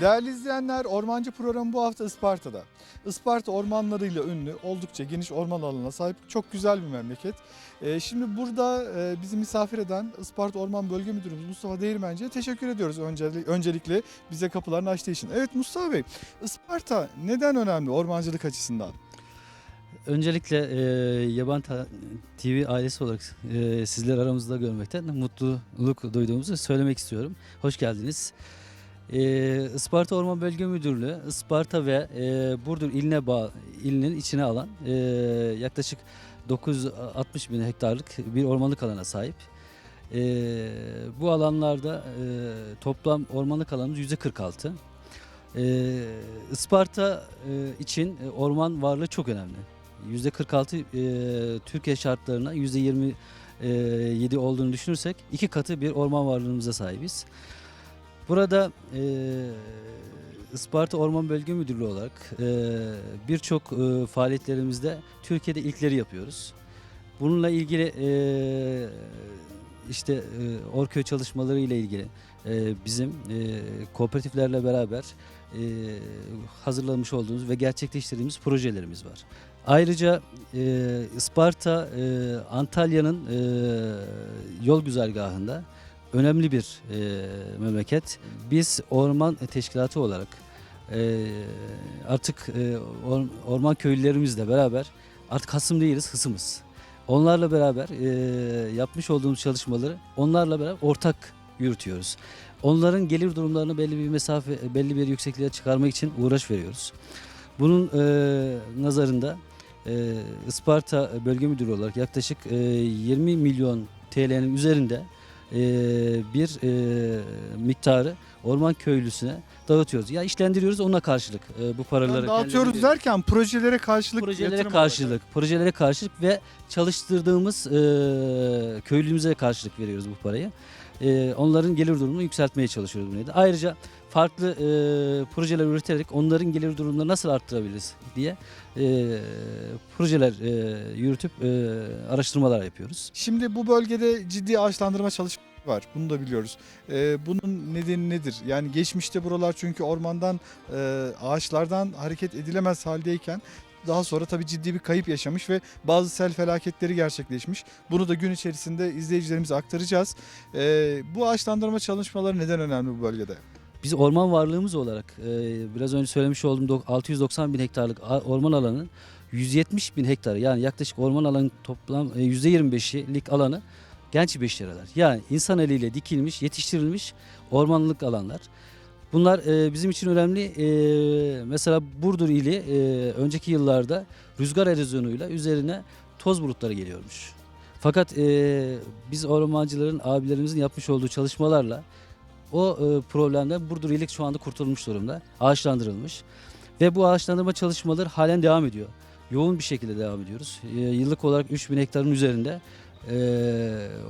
Değerli izleyenler, Ormancı programı bu hafta Isparta'da. Isparta ormanlarıyla ünlü, oldukça geniş orman alanına sahip çok güzel bir memleket. Ee, şimdi burada e, bizi misafir eden Isparta Orman Bölge Müdürümüz Mustafa Değirmenci'ye teşekkür ediyoruz önceli- öncelikle bize kapılarını açtığı için. Evet Mustafa Bey, Isparta neden önemli ormancılık açısından? Öncelikle e, Yaban TV ailesi olarak e, sizler aramızda görmekten mutluluk duyduğumuzu söylemek istiyorum. Hoş geldiniz. E, Isparta Orman Bölge Müdürlüğü, Isparta ve e, Burdur iline bağ, ilinin içine alan e, yaklaşık 960 bin hektarlık bir ormanlık alana sahip. E, bu alanlarda e, toplam ormanlık alanımız %46. E, Isparta e, için orman varlığı çok önemli. %46 e, Türkiye şartlarına %27 olduğunu düşünürsek iki katı bir orman varlığımıza sahibiz. Burada e, Isparta Orman Bölge Müdürlüğü olarak e, birçok e, faaliyetlerimizde Türkiye'de ilkleri yapıyoruz. Bununla ilgili e, işte e, Orköy çalışmaları ile ilgili e, bizim e, kooperatiflerle beraber e, hazırlamış olduğumuz ve gerçekleştirdiğimiz projelerimiz var. Ayrıca e, Isparta e, Antalya'nın e, yol güzergahında önemli bir e, memleket. Biz orman teşkilatı olarak e, artık e, or- orman köylülerimizle beraber artık hasım değiliz, hısımız. Onlarla beraber e, yapmış olduğumuz çalışmaları onlarla beraber ortak yürütüyoruz. Onların gelir durumlarını belli bir mesafe, belli bir yüksekliğe çıkarmak için uğraş veriyoruz. Bunun e, nazarında e, Isparta Bölge Müdürü olarak yaklaşık e, 20 milyon TL'nin üzerinde e, bir e, miktarı orman köylüsüne dağıtıyoruz. Ya işlendiriyoruz ona karşılık e, bu paraları. Yani dağıtıyoruz derken projelere karşılık projelere karşılık, projelere karşılık ve çalıştırdığımız e, köylümüze karşılık veriyoruz bu parayı. E, onların gelir durumunu yükseltmeye çalışıyoruz bunu. Ayrıca farklı e, projeler üreterek onların gelir durumunu nasıl arttırabiliriz diye e, projeler e, yürütüp e, araştırmalar yapıyoruz. Şimdi bu bölgede ciddi ağaçlandırma çalışmaları var. Bunu da biliyoruz. Ee, bunun nedeni nedir? Yani geçmişte buralar çünkü ormandan, e, ağaçlardan hareket edilemez haldeyken daha sonra tabii ciddi bir kayıp yaşamış ve bazı sel felaketleri gerçekleşmiş. Bunu da gün içerisinde izleyicilerimize aktaracağız. Ee, bu ağaçlandırma çalışmaları neden önemli bu bölgede? Biz orman varlığımız olarak e, biraz önce söylemiş olduğum dok- 690 bin hektarlık orman alanının 170 bin hektarı yani yaklaşık orman alanın toplam e, %25'lik alanı genç beşlereler. Yani insan eliyle dikilmiş, yetiştirilmiş ormanlık alanlar. Bunlar e, bizim için önemli. E, mesela Burdur ili e, önceki yıllarda rüzgar erozyonuyla üzerine toz bulutları geliyormuş. Fakat e, biz ormancıların abilerimizin yapmış olduğu çalışmalarla o e, problemden Burdur ilik şu anda kurtulmuş durumda. Ağaçlandırılmış. Ve bu ağaçlandırma çalışmaları halen devam ediyor. Yoğun bir şekilde devam ediyoruz. E, yıllık olarak 3000 hektarın üzerinde e,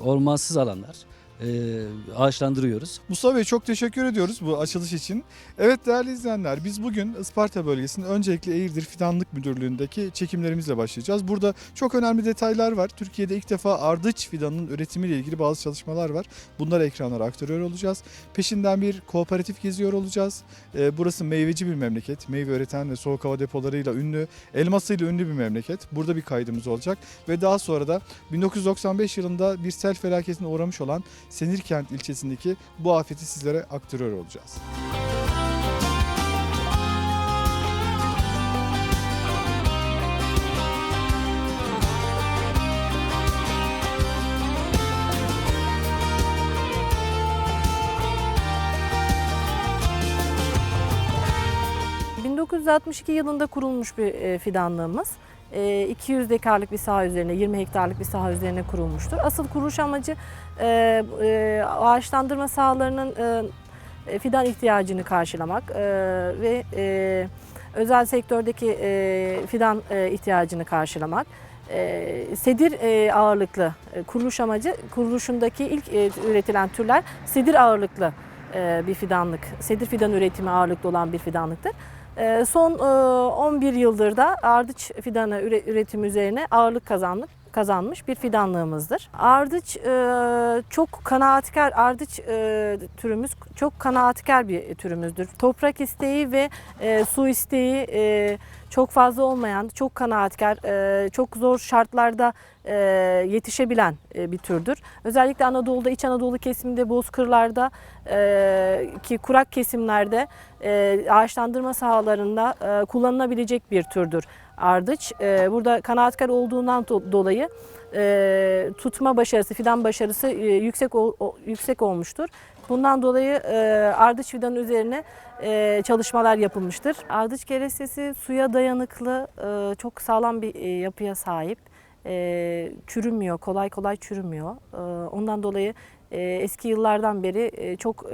ormansız alanlar e, ağaçlandırıyoruz. Mustafa Bey çok teşekkür ediyoruz bu açılış için. Evet değerli izleyenler biz bugün Isparta bölgesinin öncelikle Eğirdir Fidanlık Müdürlüğü'ndeki çekimlerimizle başlayacağız. Burada çok önemli detaylar var. Türkiye'de ilk defa ardıç fidanının üretimiyle ilgili bazı çalışmalar var. Bunları ekranlara aktarıyor olacağız. Peşinden bir kooperatif geziyor olacağız. Ee, burası meyveci bir memleket. Meyve üreten ve soğuk hava depolarıyla ünlü, elmasıyla ünlü bir memleket. Burada bir kaydımız olacak. Ve daha sonra da 1995 yılında bir sel felaketine uğramış olan Senirkent ilçesindeki bu afeti sizlere aktarıyor olacağız. Ee, 1962 yılında kurulmuş bir e, fidanlığımız. E, 200 dekarlık bir saha üzerine, 20 hektarlık bir saha üzerine kurulmuştur. Asıl kuruluş amacı e, e, ağaçlandırma sahalarının e, fidan ihtiyacını karşılamak ve özel sektördeki fidan ihtiyacını karşılamak. Sedir ağırlıklı kuruluş amacı kuruluşundaki ilk üretilen türler sedir ağırlıklı bir fidanlık. Sedir fidan üretimi ağırlıklı olan bir fidanlıktır. E, Son e, 11 yıldır da ardıç fidanı üre- üretimi üzerine ağırlık kazandık. Kazanmış bir fidanlığımızdır. Ardıç e, çok kanaatkar, ardıç e, türümüz çok kanaatkar bir türümüzdür. Toprak isteği ve e, su isteği e, çok fazla olmayan, çok kanaatkar, e, çok zor şartlarda e, yetişebilen e, bir türdür. Özellikle Anadolu'da, İç Anadolu kesiminde, bozkırlarda e, ki kurak kesimlerde e, ağaçlandırma sahalarında e, kullanılabilecek bir türdür ardıç. E, burada kanaatkar olduğundan do- dolayı e, tutma başarısı, fidan başarısı e, yüksek yüksek olmuştur. Bundan dolayı e, ardıç fidanı üzerine e, çalışmalar yapılmıştır. Ardıç kerestesi suya dayanıklı, çok sağlam bir yapıya sahip. Çürümüyor, kolay kolay çürümüyor. Ondan dolayı eski yıllardan beri e, çok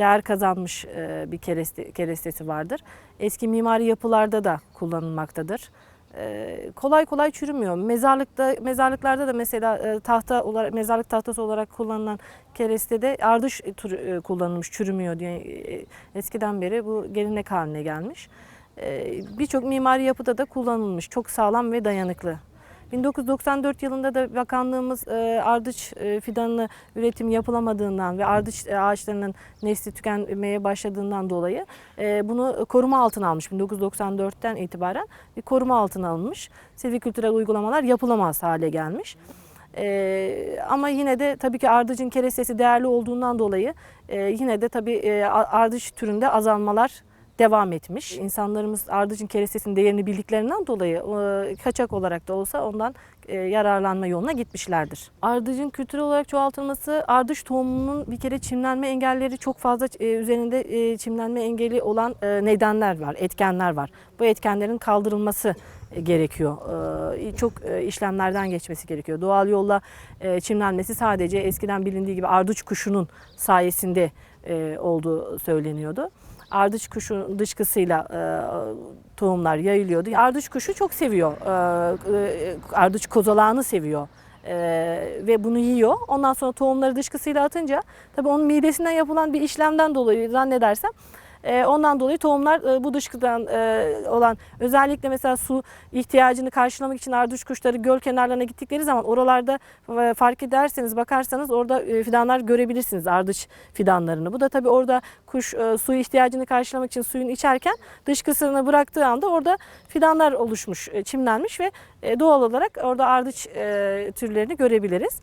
değer kazanmış e, bir kereste, kerestesi vardır. Eski mimari yapılarda da kullanılmaktadır. E, kolay kolay çürümüyor. Mezarlıkta mezarlıklarda da mesela e, tahta olarak mezarlık tahtası olarak kullanılan kerestede ardış türü e, kullanılmış, çürümüyor diye eskiden beri bu gelenek haline gelmiş. Birçok mimari yapıda da kullanılmış. Çok sağlam ve dayanıklı. 1994 yılında da bakanlığımız e, ardıç e, fidanı üretim yapılamadığından ve ardıç e, ağaçlarının nesli tükenmeye başladığından dolayı e, bunu koruma altına almış. 1994'ten itibaren bir koruma altına alınmış. Silvikültürel uygulamalar yapılamaz hale gelmiş. Ee, ama yine de tabii ki ardıcın kerestesi değerli olduğundan dolayı e, yine de tabii e, ardıç türünde azalmalar devam etmiş. İnsanlarımız ardıcın kerestesinin değerini bildiklerinden dolayı e, kaçak olarak da olsa ondan e, yararlanma yoluna gitmişlerdir. Ardıcın kültürel olarak çoğaltılması, ardıç tohumunun bir kere çimlenme engelleri çok fazla e, üzerinde çimlenme engeli olan nedenler var, etkenler var. Bu etkenlerin kaldırılması gerekiyor. Çok işlemlerden geçmesi gerekiyor. Doğal yolla çimlenmesi sadece eskiden bilindiği gibi ardıç kuşunun sayesinde olduğu söyleniyordu. Ardıç kuşu dışkısıyla e, tohumlar yayılıyordu. Ardıç kuşu çok seviyor. E, e, ardıç kozalağını seviyor. E, ve bunu yiyor. Ondan sonra tohumları dışkısıyla atınca tabii onun midesinden yapılan bir işlemden dolayı zannedersem e, ondan dolayı tohumlar e, bu dışkıdan e, olan özellikle mesela su ihtiyacını karşılamak için ardıç kuşları göl kenarlarına gittikleri zaman oralarda e, fark ederseniz bakarsanız orada fidanlar görebilirsiniz ardıç fidanlarını. Bu da tabii orada kuş su ihtiyacını karşılamak için suyun içerken dışkısını bıraktığı anda orada fidanlar oluşmuş, çimlenmiş ve doğal olarak orada ardıç türlerini görebiliriz.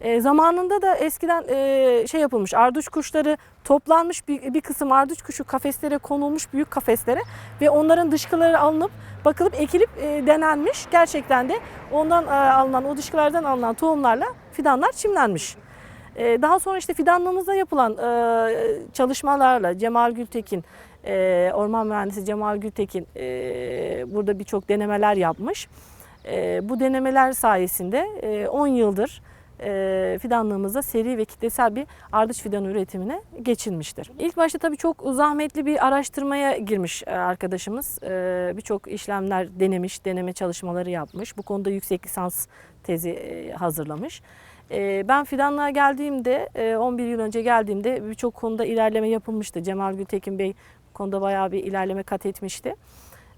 E, zamanında da eskiden e, şey yapılmış, ardıç kuşları toplanmış bir, bir kısım ardıç kuşu kafeslere konulmuş büyük kafeslere ve onların dışkıları alınıp bakılıp ekilip e, denenmiş. Gerçekten de ondan e, alınan, o dışkılardan alınan tohumlarla fidanlar çimlenmiş. E, daha sonra işte fidanlığımızda yapılan e, çalışmalarla Cemal Gültekin, e, orman mühendisi Cemal Gültekin e, burada birçok denemeler yapmış. E, bu denemeler sayesinde e, 10 yıldır fidanlığımızda seri ve kitlesel bir ardıç fidanı üretimine geçilmiştir. İlk başta tabii çok zahmetli bir araştırmaya girmiş e, arkadaşımız. E, Birçok işlemler denemiş, deneme çalışmaları yapmış. Bu konuda yüksek lisans tezi e, hazırlamış. E, Ben fidanlığa geldiğimde, e, 11 yıl önce geldiğimde birçok konuda ilerleme yapılmıştı. Cemal Gültekin Bey konuda bayağı bir ilerleme kat etmişti.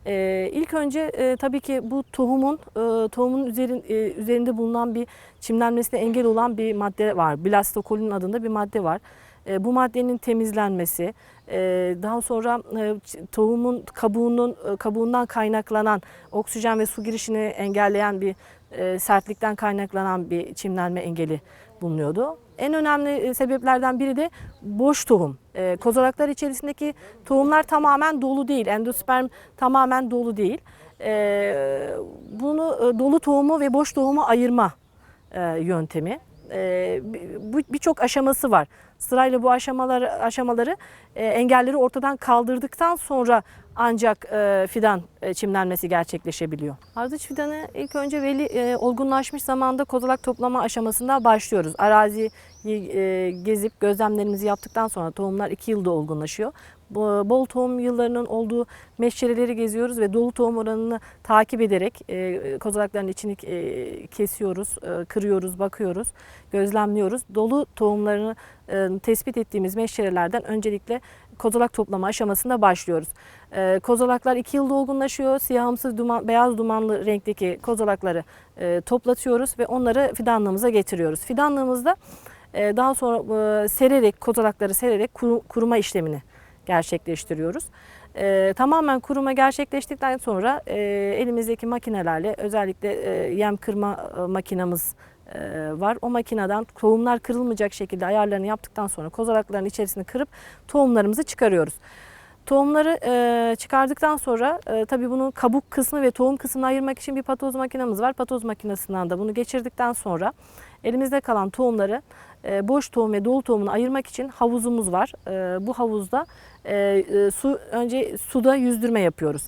Ee, ilk önce e, tabii ki bu tohumun e, tohumun üzerin, e, üzerinde bulunan bir çimlenmesine engel olan bir madde var. Blastokolin adında bir madde var. E, bu maddenin temizlenmesi, e, daha sonra e, tohumun kabuğunun e, kabuğundan kaynaklanan oksijen ve su girişini engelleyen bir e, sertlikten kaynaklanan bir çimlenme engeli bulunuyordu. En önemli e, sebeplerden biri de boş tohum. E, kozalaklar içerisindeki tohumlar tamamen dolu değil. Endosperm tamamen dolu değil. E, bunu e, dolu tohumu ve boş tohumu ayırma yöntemi. E, birçok aşaması var. Sırayla bu aşamaları aşamaları e, engelleri ortadan kaldırdıktan sonra ancak e, fidan e, çimlenmesi gerçekleşebiliyor. Ardıç fidanı ilk önce veli olgunlaşmış zamanda kozalak toplama aşamasında başlıyoruz. Araziyi e, gezip gözlemlerimizi yaptıktan sonra tohumlar 2 yılda olgunlaşıyor. Bol tohum yıllarının olduğu meşçereleri geziyoruz ve dolu tohum oranını takip ederek e, kozalakların içini e, kesiyoruz, e, kırıyoruz, bakıyoruz, gözlemliyoruz. Dolu tohumlarını e, tespit ettiğimiz meşçerelerden öncelikle kozalak toplama aşamasında başlıyoruz. E, kozalaklar 2 yılda olgunlaşıyor. Siyahımsı duman, beyaz dumanlı renkteki kozalakları e, toplatıyoruz ve onları fidanlığımıza getiriyoruz. Fidanlığımızda e, daha sonra e, sererek, kozalakları sererek kuru- kuruma işlemini gerçekleştiriyoruz. E, tamamen kuruma gerçekleştikten sonra e, elimizdeki makinelerle özellikle e, yem kırma e, makinamız e, var. O makineden tohumlar kırılmayacak şekilde ayarlarını yaptıktan sonra kozalakların içerisini kırıp tohumlarımızı çıkarıyoruz. Tohumları e, çıkardıktan sonra e, tabii bunun kabuk kısmı ve tohum kısmını ayırmak için bir patoz makinamız var. Patoz makinesinden de bunu geçirdikten sonra elimizde kalan tohumları e, boş tohum ve dolu tohumunu ayırmak için havuzumuz var. Bu havuzda e, su önce suda yüzdürme yapıyoruz.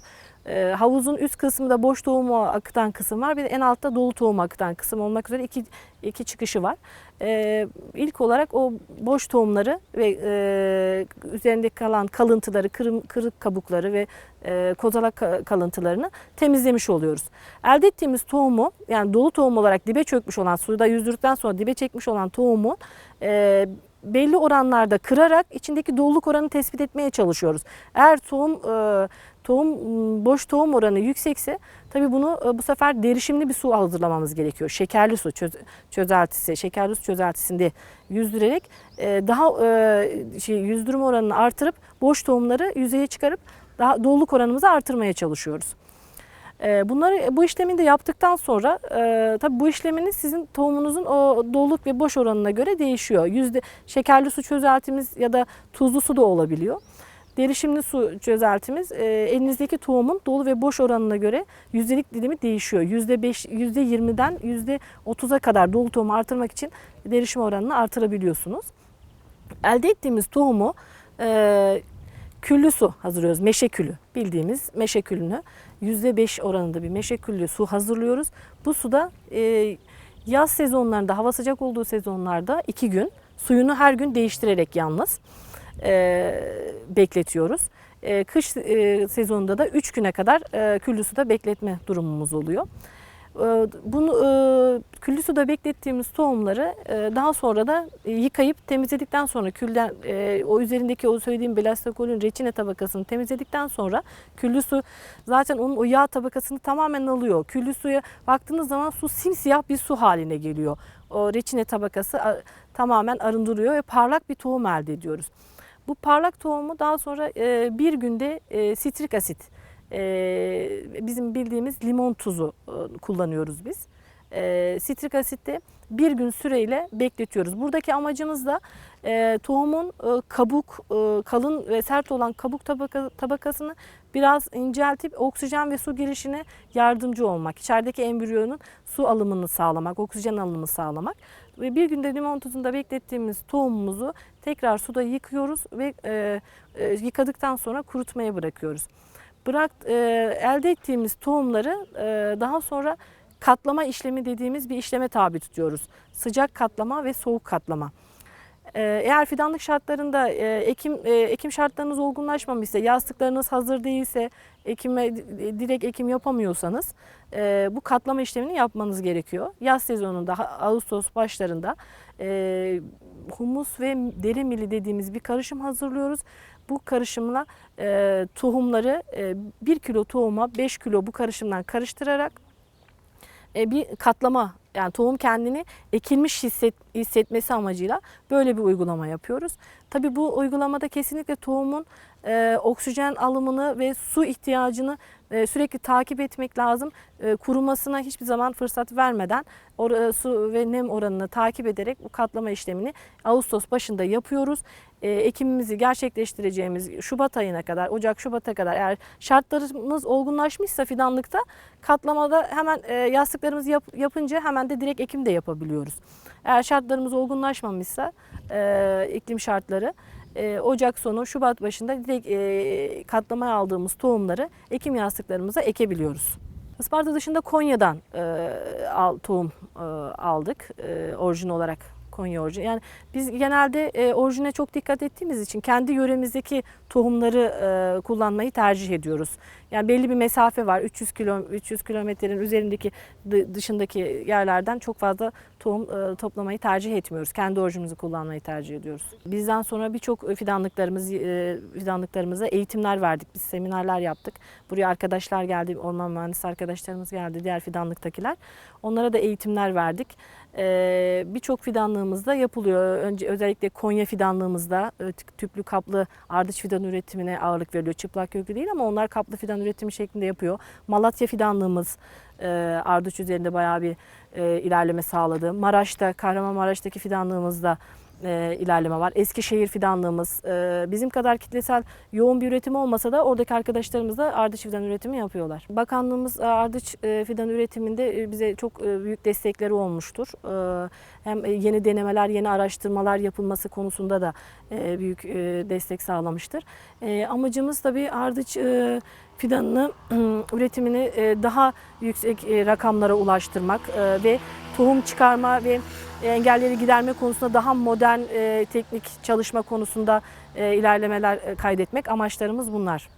E, havuzun üst kısmında boş tohumu akıtan kısım var. Bir de en altta dolu tohumu akıtan kısım olmak üzere iki, iki çıkışı var. E, ilk olarak o boş tohumları ve e, üzerinde kalan kalıntıları, kırım, kırık kabukları ve e, kozalak ka- kalıntılarını temizlemiş oluyoruz. Elde ettiğimiz tohumu yani dolu tohum olarak dibe çökmüş olan suda yüzdürdükten sonra dibe çekmiş olan tohumu e, belli oranlarda kırarak içindeki doluluk oranını tespit etmeye çalışıyoruz. Eğer tohum e, tohum m, boş tohum oranı yüksekse tabii bunu e, bu sefer derişimli bir su hazırlamamız gerekiyor. Şekerli su çöz, çözeltisi, şekerli su çözeltisinde yüzdürerek e, daha e, şey yüzdürme oranını artırıp boş tohumları yüzeye çıkarıp daha doluluk oranımızı artırmaya çalışıyoruz. E, Bunları bu işlemi de yaptıktan sonra e, tabii bu işleminiz sizin tohumunuzun o doluluk ve boş oranına göre değişiyor. Yüzde şekerli su çözeltimiz ya da tuzlu su da olabiliyor. Derişimli su çözeltimiz e, elinizdeki tohumun dolu ve boş oranına göre yüzdelik dilimi değişiyor. Yüzde beş, yüzde yirmiden yüzde otuza kadar dolu tohumu artırmak için derişim oranını artırabiliyorsunuz. Elde ettiğimiz tohumu e, küllü su hazırlıyoruz. Meşe külü bildiğimiz meşe külünü %5 oranında bir meşe su hazırlıyoruz. Bu suda e, yaz sezonlarında hava sıcak olduğu sezonlarda iki gün suyunu her gün değiştirerek yalnız e, bekletiyoruz. E, kış e, sezonunda da 3 güne kadar e, küllü suda bekletme durumumuz oluyor. E, Bunu e, küllü suda beklettiğimiz tohumları e, daha sonra da e, yıkayıp temizledikten sonra külden o üzerindeki o söylediğim belastokolün reçine tabakasını temizledikten sonra küllü su zaten onun o yağ tabakasını tamamen alıyor. Küllü suya baktığınız zaman su simsiyah bir su haline geliyor. O reçine tabakası tamamen arındırıyor ve parlak bir tohum elde ediyoruz. Bu parlak tohumu daha sonra bir günde sitrik asit e, bizim bildiğimiz limon tuzu e, kullanıyoruz biz. E, sitrik asitte bir gün süreyle bekletiyoruz. Buradaki amacımız da e, tohumun e, kabuk, e, kalın ve sert olan kabuk tabaka, tabakasını biraz inceltip oksijen ve su girişine yardımcı olmak. İçerideki embriyonun su alımını sağlamak, oksijen alımını sağlamak. Ve bir günde limon tuzunda beklettiğimiz tohumumuzu tekrar suda yıkıyoruz ve e, e, yıkadıktan sonra kurutmaya bırakıyoruz. Bırak e, elde ettiğimiz tohumları e, daha sonra katlama işlemi dediğimiz bir işleme tabi tutuyoruz. Sıcak katlama ve soğuk katlama. E, Eğer fidanlık şartlarında e, ekim e, ekim şartlarınız olgunlaşmamışsa, yastıklarınız hazır değilse, ekime direkt ekim yapamıyorsanız bu katlama işlemini yapmanız gerekiyor. Yaz sezonunda Ağustos başlarında humus ve deri mili dediğimiz bir karışım hazırlıyoruz. Bu karışımla e, tohumları e, 1 kilo tohuma 5 kilo bu karışımdan karıştırarak e, bir katlama yani tohum kendini ekilmiş hisset, hissetmesi amacıyla böyle bir uygulama yapıyoruz. Tabii bu uygulamada kesinlikle tohumun e, oksijen alımını ve su ihtiyacını e, sürekli takip etmek lazım. E, kurumasına hiçbir zaman fırsat vermeden e, su ve nem oranını takip ederek bu katlama işlemini Ağustos başında yapıyoruz. Ekimimizi gerçekleştireceğimiz Şubat ayına kadar, Ocak Şubat'a kadar eğer şartlarımız olgunlaşmışsa fidanlıkta katlamada hemen e, yastıklarımızı yap- yapınca hemen de direkt ekim de yapabiliyoruz. Eğer şartlarımız olgunlaşmamışsa e, iklim şartları e, Ocak sonu Şubat başında direkt e, katlamaya aldığımız tohumları ekim yastıklarımıza ekebiliyoruz. Isparta dışında Konya'dan e, tohum e, aldık. E, orijin olarak Konya orijinali. Yani biz genelde e, orijine çok dikkat ettiğimiz için kendi yöremizdeki tohumları e, kullanmayı tercih ediyoruz. Yani belli bir mesafe var. 300 kilo 300 kilometrenin üzerindeki dı- dışındaki yerlerden çok fazla tohum e, toplamayı tercih etmiyoruz. Kendi orijinimizi kullanmayı tercih ediyoruz. Bizden sonra birçok fidanlıklarımız e, fidanlıklarımıza eğitimler verdik. Biz seminerler yaptık. Buraya arkadaşlar geldi, orman mühendisi arkadaşlarımız geldi, diğer fidanlıktakiler. Onlara da eğitimler verdik. Ee, Birçok fidanlığımızda yapılıyor. Önce özellikle Konya fidanlığımızda e, tü- tüplü kaplı ardıç fidan üretimine ağırlık veriliyor. Çıplak köklü değil ama onlar kaplı fidan üretimi şeklinde yapıyor. Malatya fidanlığımız e, ardıç üzerinde bayağı bir e, ilerleme sağladı. Maraş'ta, Kahramanmaraş'taki fidanlığımızda e, ilerleme var. Eskişehir fidanlığımız e, bizim kadar kitlesel yoğun bir üretim olmasa da oradaki arkadaşlarımız da ardıç fidan üretimi yapıyorlar. Bakanlığımız e, ardıç e, fidan üretiminde e, bize çok e, büyük destekleri olmuştur. E, Hem e, yeni denemeler, yeni araştırmalar yapılması konusunda da e, büyük e, destek sağlamıştır. E, Amacımız tabii ardıç e, fidanını üretimini daha yüksek rakamlara ulaştırmak ve tohum çıkarma ve engelleri giderme konusunda daha modern e, teknik çalışma konusunda e, ilerlemeler e, kaydetmek amaçlarımız bunlar.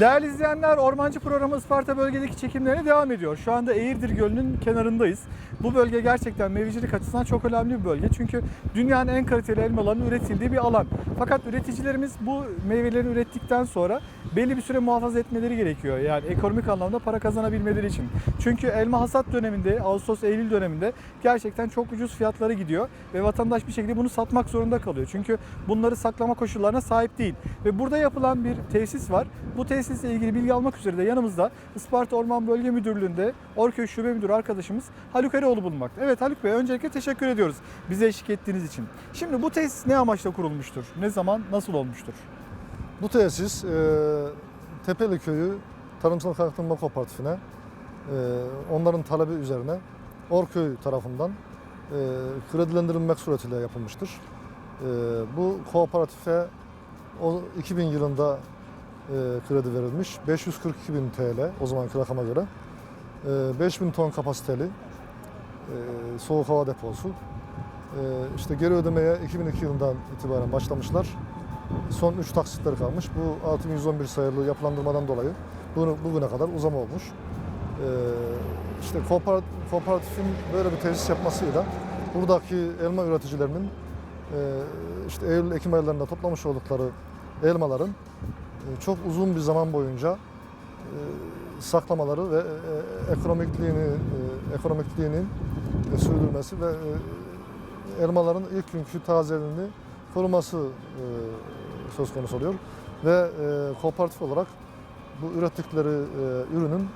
Değerli izleyenler, Ormancı programı Isparta bölgedeki çekimlerine devam ediyor. Şu anda Eğirdir Gölü'nün kenarındayız. Bu bölge gerçekten meyvecilik açısından çok önemli bir bölge. Çünkü dünyanın en kaliteli elmalarının üretildiği bir alan. Fakat üreticilerimiz bu meyveleri ürettikten sonra belli bir süre muhafaza etmeleri gerekiyor. Yani ekonomik anlamda para kazanabilmeleri için. Çünkü elma hasat döneminde, Ağustos-Eylül döneminde gerçekten çok ucuz fiyatlara gidiyor ve vatandaş bir şekilde bunu satmak zorunda kalıyor. Çünkü bunları saklama koşullarına sahip değil. Ve burada yapılan bir tesis var. Bu tesisle ilgili bilgi almak üzere de yanımızda Isparta Orman Bölge Müdürlüğü'nde Orköy Şube Müdürü arkadaşımız Haluk Eroğlu bulunmakta. Evet Haluk Bey öncelikle teşekkür ediyoruz bize eşlik ettiğiniz için. Şimdi bu tesis ne amaçla kurulmuştur? Ne zaman, nasıl olmuştur? Bu tesis e, Tepeli Köyü Tarımsal Kalkınma Kooperatifine e, onların talebi üzerine Orköy tarafından e, kredilendirilmek suretiyle yapılmıştır. E, bu kooperatife o 2000 yılında kredi verilmiş. 542 bin TL o zamanki rakama göre. E, 5000 ton kapasiteli e, soğuk hava deposu. E, işte geri ödemeye 2002 yılından itibaren başlamışlar. Son 3 taksitleri kalmış. Bu 6111 sayılı yapılandırmadan dolayı bunu bugüne kadar uzama olmuş. İşte kooper- kooperatifin böyle bir tesis yapmasıyla buradaki elma üreticilerinin e, işte Eylül-Ekim aylarında toplamış oldukları elmaların e, çok uzun bir zaman boyunca e, saklamaları ve e, ekonomikliğini e, ekonomikliğinin e, sürdürmesi ve elmaların ilk günkü tazeliğini koruması söz konusu oluyor. Ve kooperatif olarak bu ürettikleri ürünün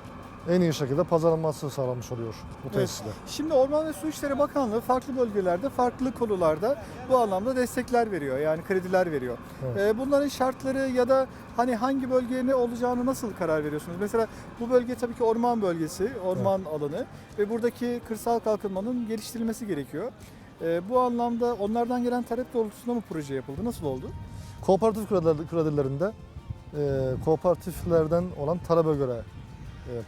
en iyi şekilde pazarlanması sağlanmış oluyor bu Evet. tesisle. Şimdi Orman ve Su İşleri Bakanlığı farklı bölgelerde, farklı konularda bu anlamda destekler veriyor. Yani krediler veriyor. Evet. Ee, bunların şartları ya da hani hangi bölgeye ne olacağını nasıl karar veriyorsunuz? Mesela bu bölge tabii ki orman bölgesi, orman alanı ve buradaki kırsal kalkınmanın geliştirilmesi gerekiyor. Ee, bu anlamda onlardan gelen talep doğrultusunda mı proje yapıldı? Nasıl oldu? Kooperatif krediler- kredilerinde e, kooperatiflerden olan talebe göre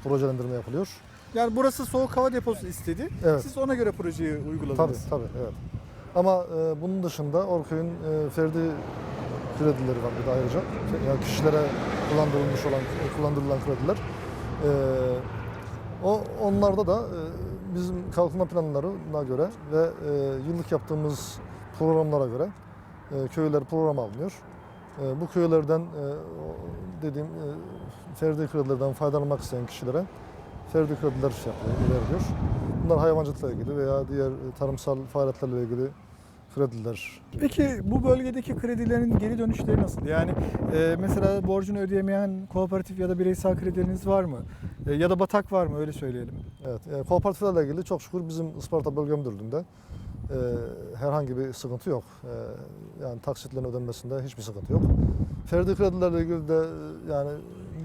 projelendirme yapılıyor. Yani burası soğuk hava deposu istedi. Evet. Siz ona göre projeyi uyguladınız. Tabii tabii evet. Ama e, bunun dışında Orköy'ün e, ferdi kredileri var bir de ayrıca. Yani kişilere kullandırılmış olan kullandırılan krediler. E, o onlarda da e, bizim kalkınma planlarına göre ve e, yıllık yaptığımız programlara göre e, köyler program alınıyor. E, bu köylerden e, dediğim e, ferdi kredilerden faydalanmak isteyen kişilere ferdi krediler şey yapıyor, veriliyor. Bunlar hayvancılıkla ilgili veya diğer e, tarımsal faaliyetlerle ilgili krediler. Peki bu bölgedeki kredilerin geri dönüşleri nasıl? Yani e, mesela borcunu ödeyemeyen kooperatif ya da bireysel kredileriniz var mı? E, ya da batak var mı öyle söyleyelim. Evet, e, kooperatiflerle ilgili çok şükür bizim Isparta Bölge Müdürlüğü'nde e, herhangi bir sıkıntı yok. E, yani taksitlerin ödenmesinde hiçbir sıkıntı yok. Ferdi kredilerle ilgili de e, yani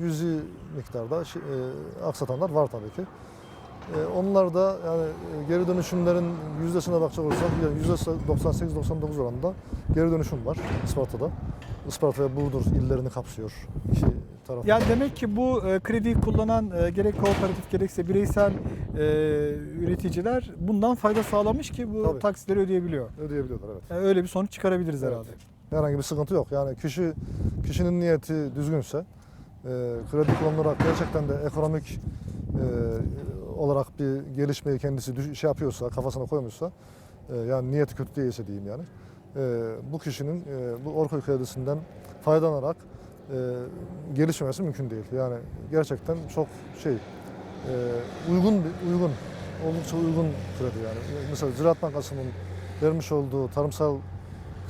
yüzü miktarda e, aksatanlar var tabii ki. E, onlar da yani e, geri dönüşümlerin yüzdesine bakacak olursak yani %98-99 oranında geri dönüşüm var Isparta'da. Isparta ve Burdur illerini kapsıyor iki taraf. Yani demek ki bu e, krediyi kullanan e, gerek kooperatif gerekse bireysel e, üreticiler bundan fayda sağlamış ki bu Tabii. taksitleri ödeyebiliyor. ödeyebiliyorlar evet. Yani öyle bir sonuç çıkarabiliriz herhalde. Herhangi bir sıkıntı yok. Yani kişi kişinin niyeti düzgünse, e, kredi kullanılarak gerçekten de ekonomik e, olarak bir gelişmeyi kendisi düş- şey yapıyorsa, kafasına koymuşsa, e, yani niyeti kötü değilse diyeyim yani, e, bu kişinin e, bu Orkoy kredisinden faydalanarak e, gelişmemesi mümkün değil. Yani gerçekten çok şey, e, uygun bir uygun, oldukça uygun kredi yani. Mesela Ziraat Bankası'nın vermiş olduğu tarımsal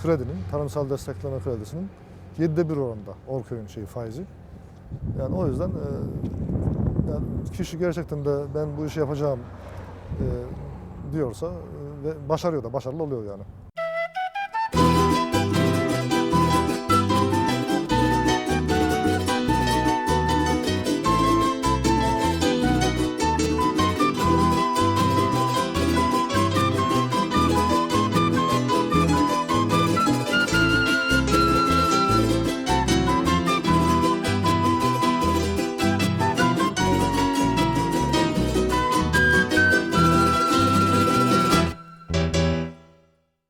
kredinin, tarımsal destekleme kredisinin 7'de 1 oranda Orköy'ün şeyi faizi. Yani o yüzden e, yani kişi gerçekten de ben bu işi yapacağım e, diyorsa e, ve başarıyor da başarılı oluyor yani.